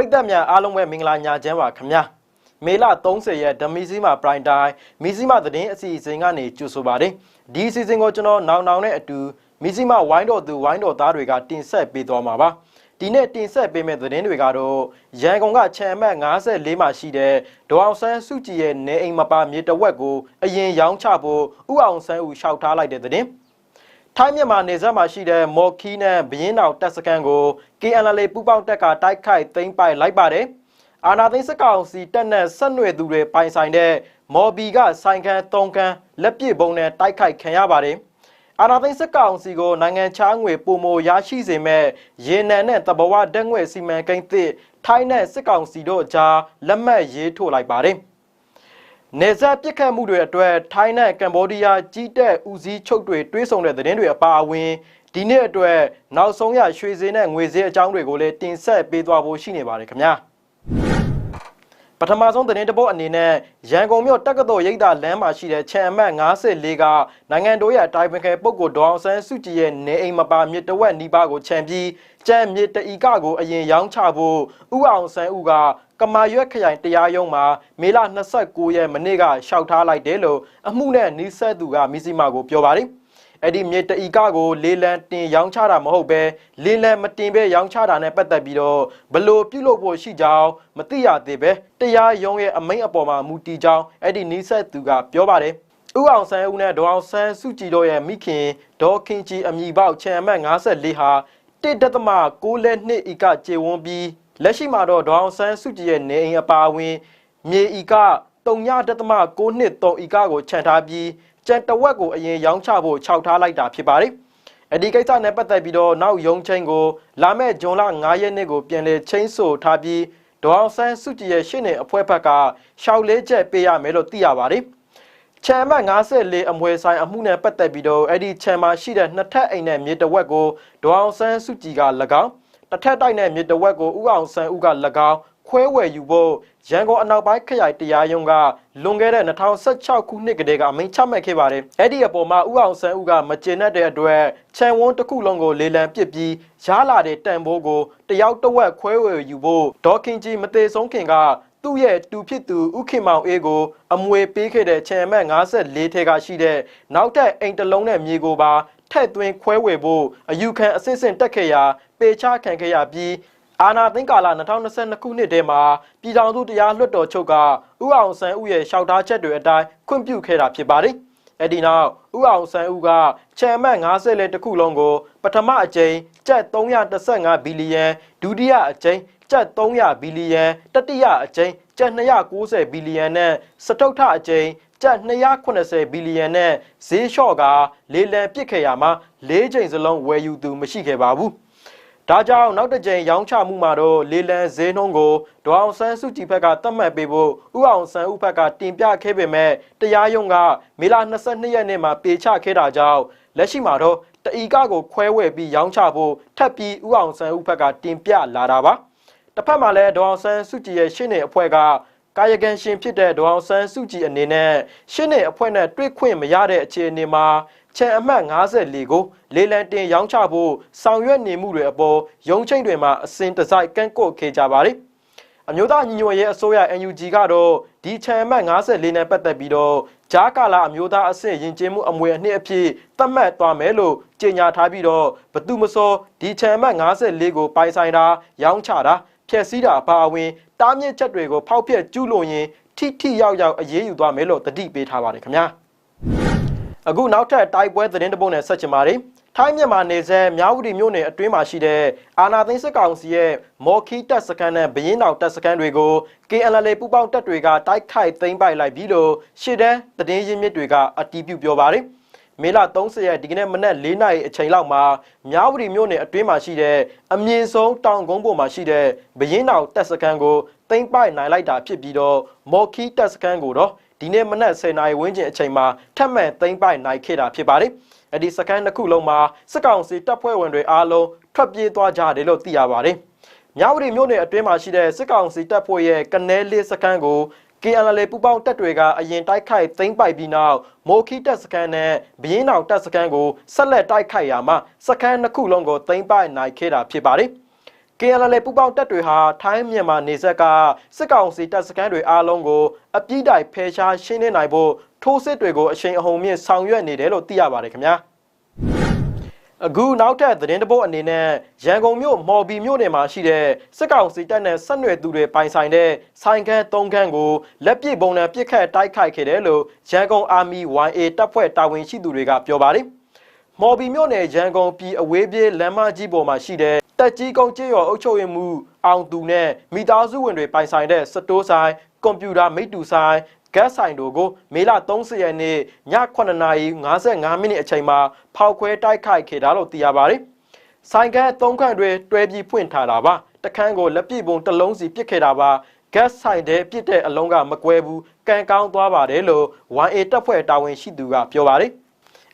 ရိသတ်များအားလုံးပဲမင်္ဂလာညချမ်းပါခင်ဗျာမေလ30ရက်ဓမီစီမာပရိုင်တိုင်းမီစီမာသတင်းအစီအစဉ်ကနေကြိုဆိုပါတယ်ဒီအစီအစဉ်ကိုကျွန်တော်နောင်နောင်နဲ့အတူမီစီမာဝိုင်းတော်သူဝိုင်းတော်သားတွေကတင်ဆက်ပေးသွားမှာပါဒီနေ့တင်ဆက်ပေးမယ့်သတင်းတွေကတော့ရန်ကုန်ကချမ်မတ်54မှာရှိတဲ့ဒေါအောင်ဆန်းစုကြည်ရဲ့နေအိမ်မပါမြေတဝက်ကိုအရင်ရောင်းချဖို့ဥအောင်ဆန်းဦးရှောက်ထားလိုက်တဲ့သတင်း ထိုင်းမြန်မာနေဆက်မှာရှိတဲ့မော်ခီနဲ့ဘရင်တော်တပ်စခန်းကို KNL ပူပေါင်းတက်ကတိုက်ခိုက်သိမ်းပိုက်လိုက်ပါတယ်။အာနာသိန်းစကောင်စီတက်နဲ့ဆက်နွယ်သူတွေပိုင်ဆိုင်တဲ့မော်ဘီကဆိုင်ခန်း၃ခန်းလက်ပစ်ပုံနဲ့တိုက်ခိုက်ခံရပါတယ်။အာနာသိန်းစကောင်စီကိုနိုင်ငံခြားငွေပုံမရရှိစေမဲ့ရေနံနဲ့တဘဝဓာတ်ငွေစီမံကိန်းသစ်ထိုင်းနဲ့စစ်ကောင်စီတို့ကြားလက်မှတ်ရေးထိုးလိုက်ပါတယ်။ နေဆက်ပြစ်ခတ်မှုတွေအတွက်ထိုင်းနဲ့ကမ္ဘောဒီးယားကြီးတဲ့ဦးစီးချုပ်တွေတွဲဆောင်တဲ့သတင်းတွေအပါအဝင်ဒီနေ့အတွက်နောက်ဆုံးရရွှေစည်းနဲ့ငွေစည်းအကြောင်းတွေကိုလည်းတင်ဆက်ပေးသွားဖို့ရှိနေပါတယ်ခင်ဗျာပထမဆုံးသတင်းတစ်ပုဒ်အနေနဲ့ရန်ကုန်မြို့တက္ကသိုလ်ရိပ်သာလမ်းမှာရှိတဲ့ခြံအမှတ်54ကနိုင်ငံတော်ရဲ့တိုင်ပင်ခံပုဂ္ဂိုလ်ဒေါအောင်ဆန်းစုကြည်ရဲ့နေအိမ်မပါမြစ်တဝက်နီးပါးကိုခြံပြီးကြံမြစ်တအီကကိုအရင်ရောင်းချဖို့ဥအောင်ဆန်းဦးက ကမာရွက်ခရိုင်တရားရုံးမှာမေလ29ရက်မနေ့ကရှောက်ထားလိုက်တယ်လို့အမှုနဲ့နီးစပ်သူကမီစီမာကိုပြောပါတယ်အဲ့ဒီမြေတအီကကိုလေလံတင်ရောင်းချတာမဟုတ်ပဲလေလံမတင်ပဲရောင်းချတာနဲ့ပတ်သက်ပြီးတော့ဘလို့ပြုလုပ်ဖို့ရှိကြောင်းမသိရသေးပဲတရားရုံးရဲ့အမိန့်အပေါ်မှာမူတည်ကြောင်းအဲ့ဒီနီးစပ်သူကပြောပါတယ်ဥအောင်ဆန်းဦးနဲ့ဒေါအောင်ဆန်းစုကြည်တို့ရဲ့မိခင်ဒေါခင်ကြီးအမိပေါက်ချံအမှတ်54ဟာတစ်ဒသမ6လက်နှစ်ဤကကျေဝန်းပြီး လက်ရှိမှာတော့ဒေါအောင်ဆန်းစုကြည်ရဲ့နေအိမ်အပါအဝင် မြေဤက3ဒသမ6နှစ်3ဤကကိုခြံထားပြီးကြံတဝက်ကိုအရင်ရောင်းချဖို့ခြောက်ထားလိုက်တာဖြစ်ပါတယ်။အဒီကိစ္စနဲ့ပတ်သက်ပြီးတော့နောက်ရုံးချင်းကိုလာမဲ့ဂျွန်လ9ရက်နေ့ကိုပြန်လည်ချင်းဆိုထားပြီးဒေါအောင်ဆန်းစုကြည်ရဲ့ရှင်းနေအဖွဲ့ဘက်ကရှောက်လေးချက်ပေးရမယ်လို့သိရပါတယ်။ချမ်မတ်54အမွေဆိုင်အမှုနဲ့ပတ်သက်ပြီးတော့အဲ့ဒီချမ်မှာရှိတဲ့နှစ်ထပ်အိမ်နဲ့မြေတဝက်ကိုဒေါအောင်ဆန်းစုကြည်က၎င်း တစ်ထပ်တိုက်နဲ့မြေတဝက်ကိုဥအောင်ဆန်းဦးက၎င်းခွဲဝယ်ယူဖို့ရန်ကုန်အနောက်ပိုင်းခရိုင်တရားရုံးကလွန်ခဲ့တဲ့2016ခုနှစ်ကတည်းကအမိန့်ချမှတ်ခဲ့ပါတယ်။အဲ့ဒီအပေါ်မှာဥအောင်ဆန်းဦးကမကျေနပ်တဲ့အတွက်ခြံဝန်းတစ်ခုလုံးကိုလေလံပစ်ပြီးရလာတဲ့တန်ဖိုးကိုတယောက်တစ်ဝက်ခွဲဝယ်ယူဖို့ဒေါခင်ကြီးမသေးဆုံးခင်ကသူ့ရဲ့တူဖြစ်သူဥခင်မောင်အေးကိုအမွေပေးခဲ့တဲ့ခြံမက်54ထဲကရှိတဲ့နောက်ထပ်အိမ်တစ်လုံးနဲ့မြေကိုပါထက်သွင်းခွဲဝေဖို့အယူခံအစစ်စစ်တက်ခဲ့ရာ ပေချခံခဲ့ရပြီးအာနာသိန်းကာလ2022ခုနှစ်ထဲမှာပြည်ထောင်စုတရားလွှတ်တော်ချုပ်ကဥအောင်ဆန်းဦးရဲ့လျှောက်ထားချက်တွေအတိုင်းခွင့်ပြုခဲ့တာဖြစ်ပါတယ်။အဲဒီနောက်ဥအောင်ဆန်းဦးကချမ်မတ်50လက်တစ်ခုလုံးကိုပထမအကြိမ်ကျပ်315ဘီလီယံဒုတိယအကြိမ်ကျပ်300ဘီလီယံတတိယအကြိမ်ကျပ်290ဘီလီယံနဲ့စတုထအကြိမ်ကျပ်280ဘီလီယံနဲ့ဈေးလျှော့ကလေလံပစ်ခဲ့ရမှာ၄ချိန်စလုံးဝယ်ယူသူမရှိခဲ့ပါဘူး။ ဒါကြောင့်နောက်တစ်ကြိမ်ရောင်းချမှုမှာတော့လေလံဈေးနှုန်းကိုဒေါအောင်ဆန်းစုကြည်ဘက်ကသတ်မှတ်ပေးဖို့ဥအောင်ဆန်းဦးဘက်ကတင်ပြခဲ့ပေမဲ့တရားရုံးကမေလ22ရက်နေ့မှာပေချခဲ့တာကြောင့်လက်ရှိမှာတော့တအီကကိုခွဲဝဲပြီးရောင်းချဖို့ထပ်ပြီးဥအောင်ဆန်းဦးဘက်ကတင်ပြလာတာပါတစ်ဖက်မှာလည်းဒေါအောင်ဆန်းစုကြည်ရဲ့ရှင်းနေအဖွဲ့ကကာယကံရှင်ဖြစ်တဲ့ဒေါအောင်ဆန်းစုကြည်အနေနဲ့ရှင်းနေအဖွဲ့နဲ့တွေ့ခွင့်မရတဲ့အခြေအနေမှာ ချန်အမှတ်54ကိုလေလံတင်ရောင်းချဖို့ဆောင်ရွက်နေမှုတွေအပေါ်ရုံးချိန်တွေမှာအစဉ်တစိုက်ကန့်ကွက်ခဲ့ကြပါတယ်။အမျိုးသားညီညွတ်ရေးအစိုးရ NUG ကတော့ဒီချန်အမှတ်54နဲ့ပတ်သက်ပြီးတော့ဂျားကာလာအမျိုးသားအဆင့်ယဉ်ကျေးမှုအမွေအနှစ်အဖြစ်သတ်မှတ်သွားမယ်လို့ကြေညာထားပြီးတော့ဘသူမစောဒီချန်အမှတ်54ကိုပိုင်ဆိုင်တာရောင်းချတာဖျက်ဆီးတာအပါအဝင်တားမြစ်ချက်တွေကိုဖောက်ဖျက်ကျူးလွန်ရင်ထိထိရောက်ရောက်အရေးယူသွားမယ်လို့တတိပေးထားပါတယ်ခင်ဗျာ။ အခုနောက်ထပ်တိုက်ပွဲသတင်းတပုတ်နဲ့ဆက်ချင်ပါတယ်ထိုင်းမြန်မာနေဆက်မြောက်ဦးဒီမြို့နယ်အတွင်းမှာရှိတဲ့အာနာသိန်းစစ်ကောင်စီရဲ့မော်ခီတပ်စခန်းနဲ့ဘရင်တော်တပ်စခန်းတွေကို KNL ပူပေါင်းတပ်တွေကတိုက်ခိုက်သိမ်းပိုက်လိုက်ပြီးလို့ရှစ်တန်းသတင်းရင်းမြစ်တွေကအတီးပြုပြောပါတယ်မေလ30ရက်ဒီကနေ့မနက်4နာရီအချိန်လောက်မှာမြောက်ဦးဒီမြို့နယ်အတွင်းမှာရှိတဲ့အမြင့်ဆုံးတောင်ကုန်းပေါ်မှာရှိတဲ့ဘရင်တော်တပ်စခန်းကိုသိမ်းပိုက်နိုင်လိုက်တာဖြစ်ပြီးတော့မော်ခီတပ်စခန်းကိုတော့ ဒီနေ့မနက်10:00နာရီဝန်းကျင်အချိန်မှာထပ်မံသိမ်းပိုက်နိုင်ခဲ့တာဖြစ်ပါတယ်။အဲ့ဒီစကန်တစ်ခုလုံးမှာစစ်ကောင်စီတပ်ဖွဲ့ဝင်တွေအားလုံးထွက်ပြေးသွားကြတယ်လို့သိရပါတယ်။မြောက်ရီမြို့နယ်အတွင်းမှာရှိတဲ့စစ်ကောင်စီတပ်ဖွဲ့ရဲ့ကနေလေးစကန်ကို KNL ပူပေါင်းတပ်တွေကအရင်တိုက်ခိုက်သိမ်းပိုက်ပြီးနောက်မိုခီတပ်စခန်းနဲ့ဘရင်အောင်တပ်စခန်းကိုဆက်လက်တိုက်ခိုက်ရာမှာစခန်းနှစ်ခုလုံးကိုသိမ်းပိုက်နိုင်ခဲ့တာဖြစ်ပါတယ်။ KNL ပူပေါင်းတပ်တွေဟာထိုင်းမြန်မာနေဆက်ကစစ်ကောင်စီတပ်စခန်းတွေအားလုံးကိုအပြစ်တိုင်ဖယ်ရှားရှင်းလင်းနိုင်ဖို့ထိုးစစ်တွေကိုအရှိန်အဟုန်မြင့်ဆောင်ရွက်နေတယ်လို့သိရပါတယ်ခင်ဗျာအခုနောက်ထပ်သတင်းတပုတ်အနေနဲ့ရန်ကုန်မြို့မော်ဘီမြို့နယ်မှာရှိတဲ့စစ်ကောင်စီတပ်နဲ့ဆက်နွယ်သူတွေပိုင်ဆိုင်တဲ့ဆိုင်ကန်း၃ခန်းကိုလက်ပစ်ပုံနဲ့ပစ်ခတ်တိုက်ခိုက်ခဲ့တယ်လို့ရန်ကုန်အာမီ YA တပ်ဖွဲ့တာဝန်ရှိသူတွေကပြောပါတယ်။မော်ဘီမြို့နယ်ရန်ကုန်ပြည်အဝေးပြေးလမ်းမကြီးပေါ်မှာရှိတဲ့ တက်ကြီးကုန်းကျေးရွာအုပ်ချုပ်ရေးမှူးအောင်သူနဲ့မိသားစုဝင်တွေပိုင်ဆိုင်တဲ့စတိုးဆိုင်ကွန်ပျူတာမိတူဆိုင်ဂတ်ဆိုင်တို့ကိုမေလ30ရက်နေ့ည9:55မိနစ်အချိန်မှာဖောက်ခွဲတိုက်ခိုက်ခဲ့တာလို့သိရပါတယ်။ဆိုင်ကန်း၃ခန့်တွေတွဲပြီးဖွင့်ထားတာပါ။တခန်းကိုလက်ပစ်ပုံတစ်လုံးစီပစ်ခဲ့တာပါ။ gas ဆိုင်တဲ့ပစ်တဲ့အလုံးကမကွဲဘူး။ကန်ကောင်းသွားပါတယ်လို့ 1A တပ်ဖွဲ့တာဝန်ရှိသူကပြောပါတယ်။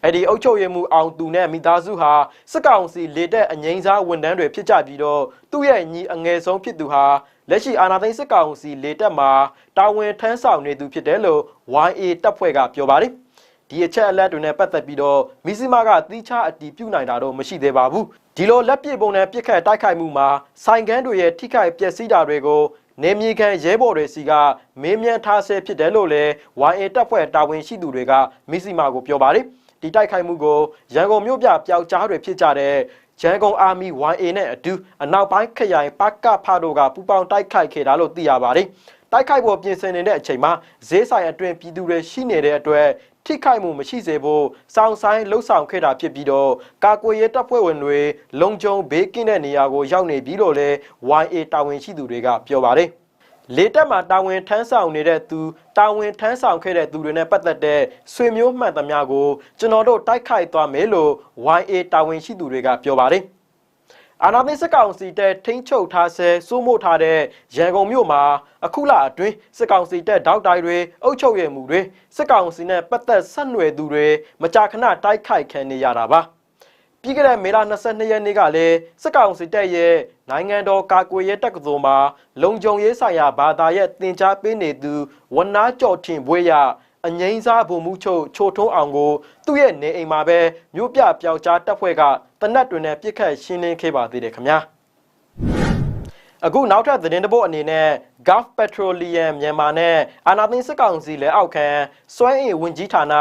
အဲ့ဒီအုပ်ချုပ်ရေးမှူးအောင်သူနဲ့မိသားစုဟာစစ်ကောင်စီလေတက်အငိမ့်စားဝန်ထမ်းတွေဖြစ်ကြပြီးတော့သူ့ရဲ့ညီအငယ်ဆုံးဖြစ်သူဟာလက်ရှိအာဏာသိမ်းစစ်ကောင်စီလေတက်မှာတာဝန်ထမ်းဆောင်နေသူဖြစ်တယ်လို့ YA တပ်ဖွဲ့ကပြောပါတယ်။ဒီအချက်အလက်တွေနဲ့ပတ်သက်ပြီးတော့မီစီမာကသီးခြားအတည်ပြုနိုင်တာတော့မရှိသေးပါဘူး။ဒီလိုလက်ပစ်ပုံနဲ့ပြစ်ခတ်တိုက်ခိုက်မှုမှာဆိုင်ကန်းတွေရဲ့ထိခိုက်ပျက်စီးတာတွေကိုနေမြေခံရဲဘော်တွေစီကမေးမြန်းထားဆဲဖြစ်တယ်လို့လည်း YA တပ်ဖွဲ့တာဝန်ရှိသူတွေကမီစီမာကိုပြောပါတယ်။ ဒီတိုက်ခိုက်မှုကိုရန်ကုန်မြို့ပြပျောက်ကြားတွေဖြစ်ကြတဲ့ရန်ကုန်အာမီ YA နဲ့အတူအနောက်ပိုင်းခရိုင်ပကဖတို့ကပူးပေါင်းတိုက်ခိုက်ခဲ့တာလို့သိရပါတယ်။တိုက်ခိုက်ဖို့ပြင်ဆင်နေတဲ့အချိန်မှာဈေးဆိုင်အတွင်းပြည်သူတွေရှိနေတဲ့အတွက်ထိခိုက်မှုမရှိစေဖို့စောင့်ဆိုင်လှုပ်ဆောင်ခဲ့တာဖြစ်ပြီးတော့ကာကွယ်ရေးတပ်ဖွဲ့ဝင်တွေလုံခြုံဘေးကင်းတဲ့နေရာကိုရောက်နေပြီလို့လည်း YA တာဝန်ရှိသူတွေကပြောပါတယ်။ လေတက်မှာတာဝန်ထမ်းဆောင်နေတဲ့သူတာဝန်ထမ်းဆောင်ခဲ့တဲ့သူတွေနဲ့ပတ်သက်တဲ့ဆွေမျိုးမှန်သမျှကိုကျွန်တော်တို့တိုက်ခိုက်သွားမယ်လို့ YA တာဝန်ရှိသူတွေကပြောပါတယ်။အာနာသိစစ်ကောင်စီတပ်ထိန်းချုပ်ထားဆဲစိုးမိုးထားတဲ့ရန်ကုန်မြို့မှာအခုလအတွင်းစစ်ကောင်စီတပ်ဒေါက်တိုင်တွေအုပ်ချုပ်ရမှုတွေစစ်ကောင်စီနဲ့ပတ်သက်ဆက်နွယ်သူတွေမကြာခဏတိုက်ခိုက်ခံနေရတာပါ။ပြီးခဲ့တဲ့မေလ22ရက်နေ့ကလည်းစစ်ကောင်စီတပ်ရဲ့ နိုင်ငံတော်ကာကွယ်ရေးတပ်ကစုံမှာလုံခြုံရေးဆိုင်ရာဘာသာရဲ့တင် जा ပေးနေသူဝနာကြော်ထင်ဘွေးရအငိမ့်စားဗိုလ်မှူးချုပ်ချိုထုံးအောင်ကိုသူ့ရဲ့နေအိမ်မှာပဲမြို့ပြပျောက်ကြားတပ်ဖွဲ့ကတနတ်တွေနဲ့ပြစ်ခတ်ရှင်းလင်းခဲ့ပါသေးတယ်ခင်ဗျာ အခုနောက်ထပ်သတင်းတပုတ်အနေနဲ့ Gulf Petroleum မြန်မာနဲ့အာနာသိန်းစစ်ကောင်စီလက်အောက်ခံစွမ်းအင်ဝင်ကြီးဌာန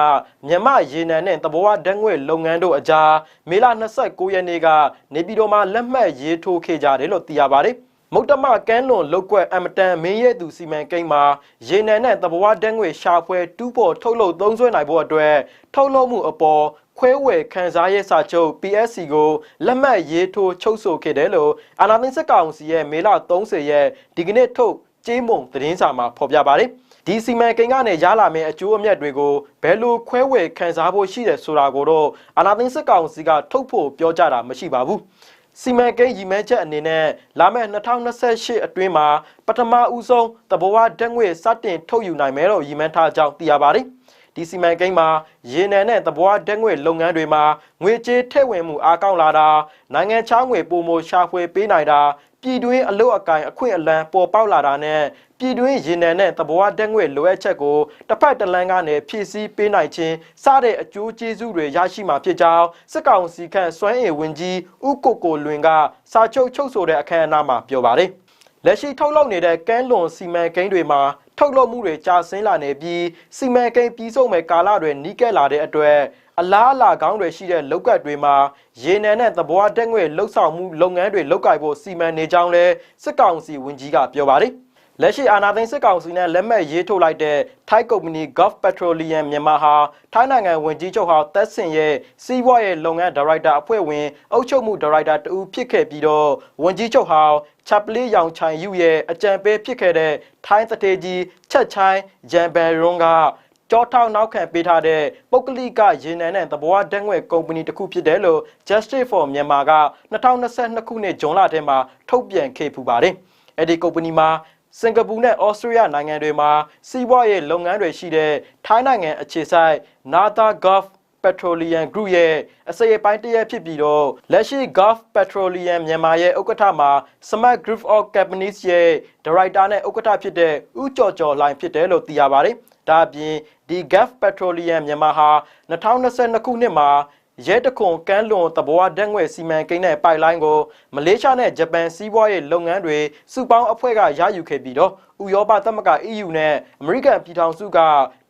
မြန်မာရေနံနဲ့တဘောဝဓာတ်ငွေလုပ်ငန်းတို့အကြားမေလ29ရက်နေ့ကနေပြည်တော်မှာလက်မှတ်ရေးထိုးခဲ့ကြတယ်လို့သိရပါတယ်။မုတ်တမကန်းလွန်လုတ်ကွက်အမတန်မင်းရဲသူစီမံကိန်းမှာရေနံနဲ့တဘဝဓာတ်ငွေရှာဖွဲတူးပေါ်ထုတ်လုပ်သုံးစွဲနိုင်ဖို့အတွက်ထုတ်လုပ်မှုအပေါ် ခွဲဝယ်ခန်းစားရေးစာချုပ် PSC ကိုလက်မှတ်ရေးထိုးချုပ်ဆိုခဲ့တယ်လို့အာနာသိန်းစက်ကောင်စီရဲ့မေလ30ရက်ဒီကနေ့ထုတ်ကြေးမုံသတင်းစာမှာဖော်ပြပါတယ်။ဒီစီမံကိန်းကနေရလာမယ့်အကျိုးအမြတ်တွေကိုဘယ်လိုခွဲဝေခန်းစားဖို့ရှိတယ်ဆိုတာကိုတော့အာနာသိန်းစစ်ကောင်စီကထုတ်ဖို့ပြောကြတာမရှိပါဘူး။စီမံကိန်းရည်မှန်းချက်အနေနဲ့လာမယ့်2028အတွင်းမှာပထမဦးဆုံးတဘဝဓာတ်ငွေစတင်ထုတ်ယူနိုင်မယ်လို့ရည်မှန်းထားကြောင်းသိရပါတယ်။ ဒီစီမံကိန်းမှာရေနံနဲ့သဘောဓာတ်ငွေလုပ်ငန်းတွေမှာငွေကြေးထည့်ဝင်မှုအားကောင်းလာတာနိုင်ငံခြားငွေပုံမရှာဖွေပေးနိုင်တာပြည်တွင်းအလုတ်အကင်အခွင့်အလမ်းပေါ်ပေါက်လာတာနဲ့ပြည်တွင်းရေနံနဲ့သဘောဓာတ်ငွေလိုအပ်ချက်ကိုတစ်ဖက်တစ်လမ်းကနေဖြည့်ဆည်းပေးနိုင်ခြင်းစတဲ့အကျိုးကျေးဇူးတွေရရှိမှာဖြစ်ကြောင်းစစ်ကောင်စီခန့်စွမ်းအင်ဝင်ကြီးဦးကိုကိုလွင်ကစာချုပ်ချုပ်ဆိုတဲ့အခမ်းအနားမှာပြောပါတယ်လက်ရှိထုတ်လုပ်နေတဲ့ကမ်းလွန်စီမံကိန်းတွေမှာ ထုတ်လုပ်မှုတွေကြာဆင်းလာနေပြီးစီမံကိန်းပြီးဆုံးမဲ့ကာလတွေနီးကပ်လာတဲ့အတွက်အလားအလာကောင်းတွေရှိတဲ့လောက်ကတ်တွေမှာရေနံနဲ့သဘောတက်ငွေလှုပ်ဆောင်မှုလုပ်ငန်းတွေလုပ်ကိုင်ဖို့စီမံနေကြောင်းလဲစစ်ကောင်စီဝန်ကြီးကပြောပါတယ် လက်ရှိအာဏာသိမ်းစစ်ကောင်စီနဲ့လက်မှတ်ရေးထိုးလိုက်တဲ့ထိုင်းကုမ္ပဏီ Gulf Petroleum မြန်မာဟာထိုင်းနိုင်ငံဝန်ကြီးချုပ်ဟောင်းသက်ဆင်ရဲ့စီးပွားရေးလုပ်ငန်းဒါရိုက်တာအဖွဲ့ဝင်အုပ်ချုပ်မှုဒါရိုက်တာတူဖြစ်ခဲ့ပြီးတော့ဝန်ကြီးချုပ်ဟောင်းချက်ပလေးရောင်ချိုင်ယူရဲ့အကြံပေးဖြစ်ခဲ့တဲ့ထိုင်းသတေကြီးချက်ချိုင်းဂျန်ဘယ်ရွန်ကကြောထောက်နောက်ခံပေးထားတဲ့ပုဂ္ဂလိကရေနံနဲ့သဘောဝဓာတ်ငွေကုမ္ပဏီတစ်ခုဖြစ်တယ်လို့ Justice for Myanmar က2022ခုနှစ်ဇွန်လထဲမှာထုတ်ပြန်ခဲ့ပူပါတယ်။အဲ့ဒီကုမ္ပဏီမှာ စင်ကာပူနဲ့ဩစတြေးလျနိုင်ငံတွေမှာစီးပွားရေးလုပ်ငန်းတွေရှိတဲ့ထိုင်းနိုင်ငံအခြေစိုက် Nata Gulf Petroleum Group ရဲ့အစိပ်အပိုင်းတစ်ရက်ဖြစ်ပြီးတော့လက်ရှိ Gulf Petroleum မြန်မာရဲ့ဥက္ကဋ္ဌမှာ Smart Group of Companies ရဲ့ဒါရိုက်တာနဲ့ဥက္ကဋ္ဌဖြစ်တဲ့ဦးကျော်ကျော်လိုင်ဖြစ်တယ်လို့သိရပါတယ်။ဒါအပြင်ဒီ Gulf Petroleum မြန်မာဟာ2022ခုနှစ်မှာ ရဲတခွန်ကမ်းလွန်တဘွားဓာတ်ငွေ့စီမံကိန်းနဲ့ပိုက်လိုင်းကိုမလေးရှားနဲ့ဂျပန်စီးပွားရေးလုပ်ငန်းတွေစုပေါင်းအဖွဲ့ကရယူခဲ့ပြီးတော့ဥရောပသမဂ္ဂ EU နဲ့အမေရိကန်ပြည်ထောင်စုက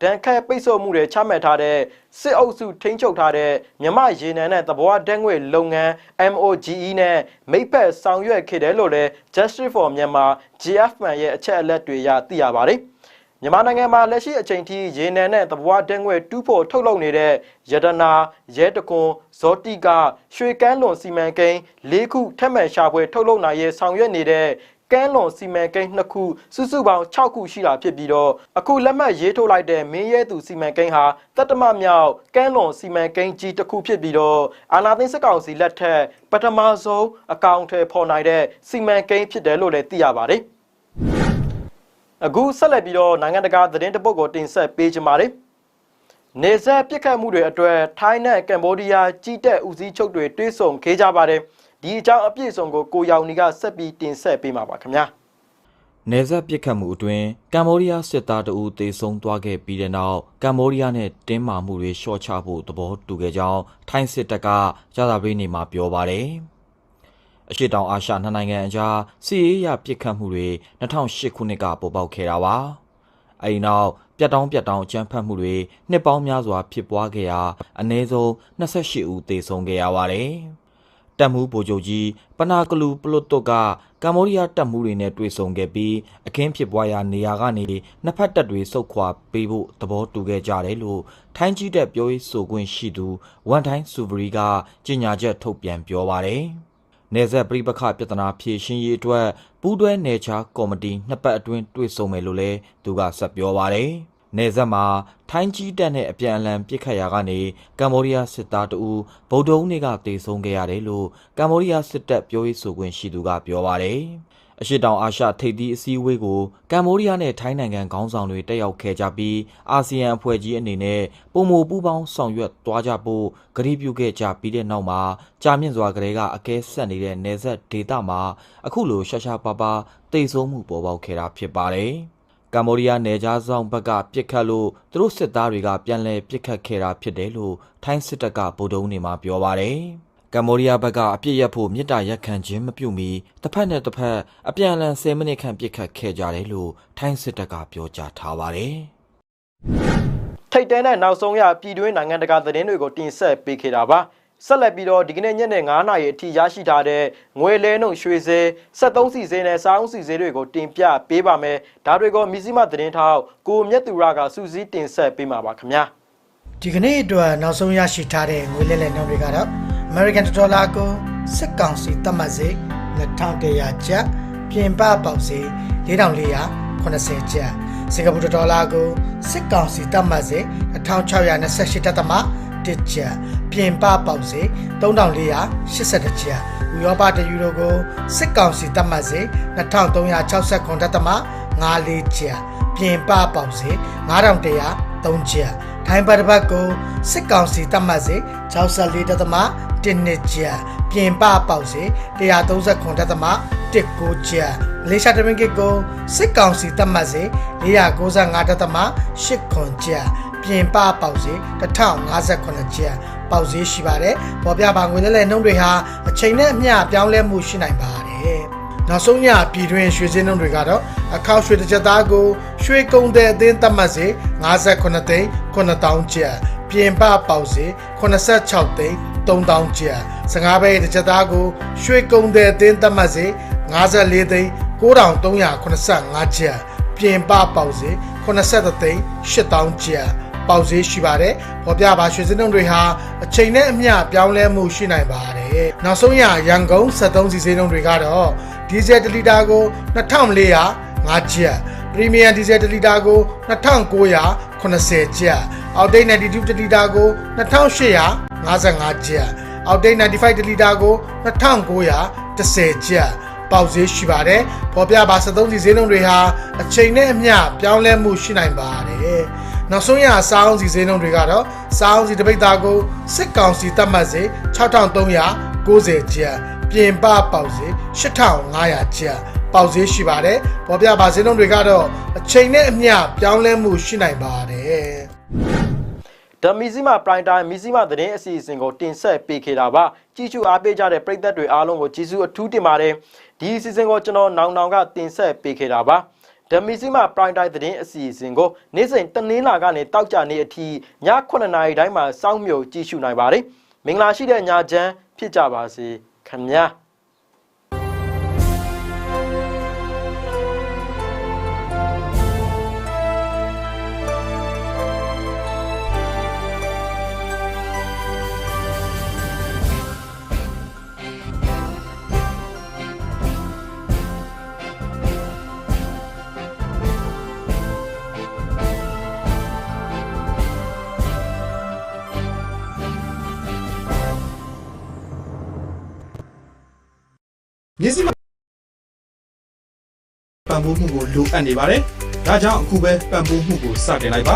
ဒဏ်ခတ်ပိတ်ဆို့မှုတွေချမှတ်ထားတဲ့စစ်အုပ်စုထိန်းချုပ်ထားတဲ့မြန်မာရေနံနဲ့တဘွားဓာတ်ငွေ့လုပ်ငန်း MOGE နဲ့မိတ်ဖက်ဆောင်ရွက်ခဲ့တယ်လို့လည်း Justice for Myanmar GFM ရဲ့အချက်အလက်တွေရသိရပါတယ်။ မြန်မာနိုင်ငံမှာလက်ရှိအချိန်ထိရေနံနဲ့သဘဝတက်ငွေတူးဖို့ထုတ်လုပ်နေတဲ့ရတနာရဲတကွန်ဇောတိကရွှေကန်းလွန်စီမံကိန်း၄ခုထက်မှန်ရှာဖွေထုတ်လုပ်နိုင်ရေးဆောင်ရွက်နေတဲ့ကန်းလွန်စီမံကိန်း2ခုစုစုပေါင်း6ခုရှိတာဖြစ်ပြီးတော့အခုလက်မှတ်ရေးထိုးလိုက်တဲ့မင်းရဲသူစီမံကိန်းဟာတတ္တမမြောက်ကန်းလွန်စီမံကိန်းကြီးတစ်ခုဖြစ်ပြီးတော့အာနာသိန်းစက်ကောင်စီလက်ထက်ပထမဆုံးအကောင့်ထဲပေါ်နိုင်တဲ့စီမံကိန်းဖြစ်တယ်လို့လည်းသိရပါတယ် အခုဆက်လက်ပြီးတော့နိုင်ငံတကာသတင်းတပုတ်ကိုတင်ဆက်ပေးကြပါမယ်။နေဆက်ပြစ်ခတ်မှုတွေအတွက်ထိုင်းနဲ့ကမ်ဘောဒီးယားကြီးတက်ဦးစီးချုပ်တွေတွဲဆုံခဲ့ကြပါတယ်။ဒီအကြောင်းအပြည့်အစုံကိုကိုရောင်နီကဆက်ပြီးတင်ဆက်ပေးမှာပါခင်ဗျာ။နေဆက်ပစ်ခတ်မှုအတွင်းကမ္ဘောဒီးယားစစ်သားတအူသေဆုံးသွားခဲ့ပြီးတဲ့နောက်ကမ္ဘောဒီးယားနဲ့တင်းမာမှုတွေလျှော့ချဖို့သဘောတူခဲ့ကြောင်းထိုင်းစစ်တပ်ကကြာသပတေးနေ့မှာပြောပါတယ်။ အရှိတောင်အာရှနှစ်နိုင်ငံအကြားစီးရေးရပစ်ခတ်မှုတွေ2008ခုနှစ်ကပေါ်ပေါက်ခဲ့တာပါ။အဲဒီနောက်ပြတ်တောင်းပြတ်တောင်းအကြမ်းဖက်မှုတွေနှစ်ပေါင်းများစွာဖြစ်ပွားခဲ့ရာအနည်းဆုံး28ဦးသေဆုံးခဲ့ရပါတယ်။တပ်မှုဗိုလ်ချုပ်ကြီးပနာကလူပလုတ်တုတ်ကကမ္ဘောဒီးယားတပ်မှုတွေနဲ့တွေ့ဆုံခဲ့ပြီးအခင်းဖြစ်ပွားရာနေရာကနေနှစ်ဖက်တပ်တွေဆုတ်ခွာပေးဖို့သဘောတူခဲ့ကြတယ်လို့ထိုင်းကြီးတပ်ပြောရေးဆိုခွင့်ရှိသူဝန်ထိုင်းစူဗရီကကြေညာချက်ထုတ်ပြန်ပြောပါတယ်။ နေဆက်ပြိပခပြဿနာဖြေရှင်းရေးအတွက်ပူးတွဲနယ်ခြားကော်မတီနှစ်ပတ်အတွင်းတွေ့ဆုံမယ်လို့လည်းသူကဆက်ပြောပါတယ်။ နေဆက်မှာထိုင်းကြီးတပ်နဲ့အပြန်အလှန်ပစ်ခတ်ရာကနေကမ္ဘောဒီးယားစစ်သားတအူဗုဒ္ဓဦးနေ့ကတေဆုံးခဲ့ရတယ်လို့ကမ္ဘောဒီးယားစစ်တပ်ပြောရေးဆိုခွင့်ရှိသူကပြောပါတယ်။အရှိတောင်အာရှထိပ်သီးအစည်းအဝေးကိုကမ္ဘောဒီးယားနဲ့ထိုင်းနိုင်ငံခေါင်းဆောင်တွေတက်ရောက်ခဲ့ကြပြီးအာဆီယံအဖွဲ့ကြီးအနေနဲ့ပုံမပူးပေါင်းဆောင်ရွက်သွားကြဖို့ကတိပြုခဲ့ကြပြီးတဲ့နောက်မှာကြာမြင့်စွာကလေးကအကဲဆက်နေတဲ့နေဆက်ဒေတာမှာအခုလိုရှာရှာပါပါတိတ်ဆုံးမှုပေါ်ပေါက်ခဲ့တာဖြစ်ပါတယ်။ ကမ္ဘောဒီးယားနယ်ခြားစောင့်ဘက်ကပြစ်ခတ်လို့သူတို့စစ်သားတွေကပြန်လည်ပြစ်ခတ်ခဲ့တာဖြစ်တယ်လို့ထိုင်းစစ်တပ်ကဗိုလ်တုံးနေမှာပြောပါတယ်။ကမ္ဘောဒီးယားဘက်ကအပြစ်ရက်ဖို့မြစ်တာရက်ခံခြင်းမပြုမီတစ်ဖက်နဲ့တစ်ဖက်အပြန်အလှန်10မိနစ်ခန့်ပြစ်ခတ်ခဲ့ကြတယ်လို့ထိုင်းစစ်တပ်ကပြောကြားထားပါတယ်။ထိတ်တဲတဲ့နောက်ဆုံးရပြည်တွင်းနိုင်ငံတကာသတင်းတွေကိုတင်ဆက်ပေးခဲ့တာပါ ဆက်လက်ပြီးတော့ဒီကနေ့ညနေ9:00နာရီအထိရရှိထားတဲ့ငွေလဲနှုန်းရွှေစဲ73စီစဲနဲ့စားအုံးစီစဲတွေကိုတင်ပြပေးပါမယ်ဒါတွေကိုမြစည်းမသတင်းထောက်ကိုမြတ်သူရကစူးစီးတင်ဆက်ပေးမှာပါခင်ဗျာဒီကနေ့အတွက်နောက်ဆုံးရရှိထားတဲ့ငွေလဲလှယ်နှုန်းတွေကတော့ American Dollar ကိုစစ်ကောင်စီသတ်မှတ်စေ2100ကျပ်ပြင်ပပေါက်စေ4480ကျပ်စင်ကာပူဒေါ်လာကိုစစ်ကောင်စီသတ်မှတ်စေ1628တက်သမ1ကျပ် ပြင်ပပေါက်စေ3482ကျပ်ဥရောပတယူရိုကိုစစ်ကောင်စီသတ်မှတ်စေ2369တက်သမ54ကျပ်ပြင်ပပေါက်စေ9103ကျပ်ထိုင်းဘတ်တစ်ပတ်ကိုစစ်ကောင်စီတတ်မှတ်စေ64တသမ1နှစ်ကျပ်ပြင်ပပေါက်စေ139တသမ19ကျပ်မလေးရှားတမင်ကစ်ကိုစစ်ကောင်စီတတ်မှတ်စေ495တသမ8ခွန်ကျပ် ပြင်ပပေါက်စေ1058ကျပ်ပေါက်ဈေးရှိပါတယ်ပေါ်ပြပါငွေလဲလဲနှုန်းတွေဟာအချိန်နဲ့အမျှပြောင်းလဲမှုရှိနိုင်ပါတယ်နောက်ဆုံးညပြည်တွင်းရွှေစင်းနှုန်းတွေကတော့အခောက်ရွှေတစ်ချက်သားကိုရွှေကုံတဲ့အသင်းသတ်မှတ်စေ58သိန်း9000ကျပ်ပြင်ပပေါက်စေ86သိန်း3000ကျပ်15ဘဲတစ်ချက်သားကိုရွှေကုံတဲ့အသင်းသတ်မှတ်စေ54သိန်း9385ကျပ်ပြင်ပပေါက်စေ83သိန်း8000ကျပ် ပေါက်ဈေးရှိပါတယ်။ပေါ်ပြပါရွှေစင်းနှုန်းတွေဟာအချိန်နဲ့အမျှပြောင်းလဲမှုရှိနိုင်ပါတယ်။နောက်ဆုံးရရန်ကုန်73စီစင်းနှုန်းတွေကတော့ဒီဇယ်1လီတာကို2405ကျပ်ပရီမီယံဒီဇယ်1လီတာကို2980ကျပ်အောက်တိတ်92တလီတာကို2855ကျပ်အောက်တိတ်95တလီတာကို2910ကျပ်ပေါက်ဈေးရှိပါတယ်။ပေါ်ပြပါ73စီဈေးနှုန်းတွေဟာအချိန်နဲ့အမျှပြောင်းလဲမှုရှိနိုင်ပါတယ်။ နောက်ဆုံးရစားအောင်စီဈေးနှုန်းတွေကတော့စားအောင်စီတစ်ပိတ်သားကိုစစ်ကောင်စီတတ်မှတ်စေ6390ကျပ်ပြင်ပပေါက်ဈေး8500ကျပ်ပေါက်ဈေးရှိပါတယ်။ပေါ်ပြပါဈေးနှုန်းတွေကတော့အချိန်နဲ့အမျှပြောင်းလဲမှုရှိနိုင်ပါတယ်။တဓမီစီမပရိုင်တိုင်းမီစီမသတင်းအစီအစဉ်ကိုတင်ဆက်ပေးခဲ့တာပါကြည့်ရှုအားပေးကြတဲ့ပရိသတ်တွေအားလုံးကိုကျေးဇူးအထူးတင်ပါတယ်ဒီအစီအစဉ်ကိုကျွန်တော်နောင်နောင်ကတင်ဆက်ပေးခဲ့တာပါ ဓမီစီမပရိုင်တိုင်းသတင်းအစီအစဉ်ကိုနေ့စဉ်တနင်္လာကနေတောက်ကြနေ့အထိည9:00နာရီတိုင်းမှာစောင့်မျှော်ကြည့်ရှုနိုင်ပါတယ်မင်္ဂလာရှိတဲ့ညချမ်းဖြစ်ကြပါစေခင်ဗျာ မျက်စိမှာပံ့ပိုးမှုကိုလိုအပ်နေပါတယ်။ဒါကြောင့်အခုပဲပံ့ပိုးမှုကိုစတင်လိုက်ပါ